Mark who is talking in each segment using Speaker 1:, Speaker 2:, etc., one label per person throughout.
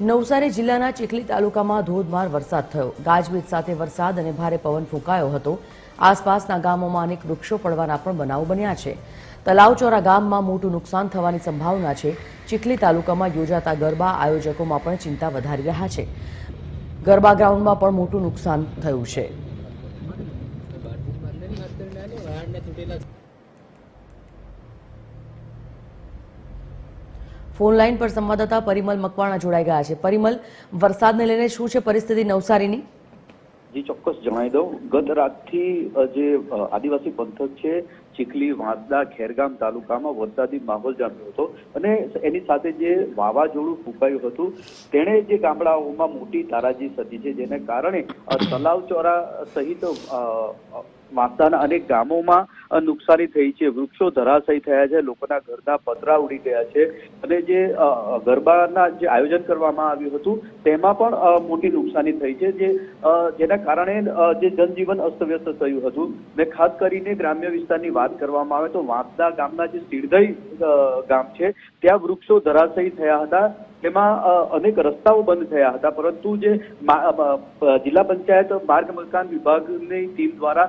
Speaker 1: નવસારી જિલ્લાના ચીખલી તાલુકામાં ધોધમાર વરસાદ થયો. ગાજવીજ સાથે વરસાદ અને ભારે પવન ફૂંકાયો હતો. આસપાસના ગામોમાં અનેક વૃક્ષો પડવાના પણ બનાવ બન્યા છે. તલાવચોરા ગામમાં મોટું નુકસાન થવાની સંભાવના છે. ચીખલી તાલુકામાં યોજાતા ગરબા આયોજકોમાં પણ ચિંતા વધારી રહ્યા છે. ગરબા ગ્રાઉન્ડમાં પણ મોટું નુકસાન થયું છે. ફોન લાઈન પર સંવાદદાતા પરિમલ મકવાણા જોડાઈ ગયા છે. પરિમલ, વરસાદને લઈને શું છે પરિસ્થિતિ નવસારીની?
Speaker 2: જી, ચોક્કસ જણાવી દઉં. ગત રાતથી જે આદિવાસી પંથક છે ચીખલી, વાંસદા, ખેરગામ તાલુકામાં વરસાદી માહોલ જામ્યો હતો અને એની સાથે જે વાવાઝોડું ફૂંકાયું હતું, તેણે જે ગામડાઓમાં મોટી તારાજી સર્જી છે, જેને કારણે તલાવચોરા સહિત વાંસદાના અનેક ગામોમાં નુકસાની થઈ છે. વૃક્ષો ધરાશયી થયા છે, લોકોના ઘરના પતરા ઉડી ગયા છે અને જે ગરબાના જે આયોજન કરવામાં આવ્યું હતું, તેમાં પણ મોટી નુકસાની થઈ છે, જે જેના કારણે જે જનજીવન અસ્તવ્યસ્ત થયું હતું. ને ખાસ કરીને ગ્રામ્ય વિસ્તારની વાત કરવામાં આવે તો વાંસદા ગામના જે સિરધઈ ગામ છે, ત્યાં વૃક્ષો ધરાશયી થયા હતા. તેમાં અનેક રસ્તાઓ બંધ થયા હતા. પરંતુ જે જિલ્લા પંચાયત, માર્ગ મકાન વિભાગની ટીમ દ્વારા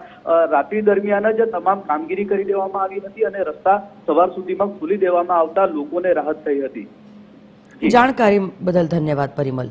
Speaker 2: રાત્રિ દરમિયાન જ તમામ કામગીરી કરી દેવામાં આવી હતી અને રસ્તા સવાર સુધીમાં ખોલી દેવામાં આવતા લોકોને રાહત થઈ હતી.
Speaker 1: જાણકારી બદલ ધન્યવાદ, પરિમલ.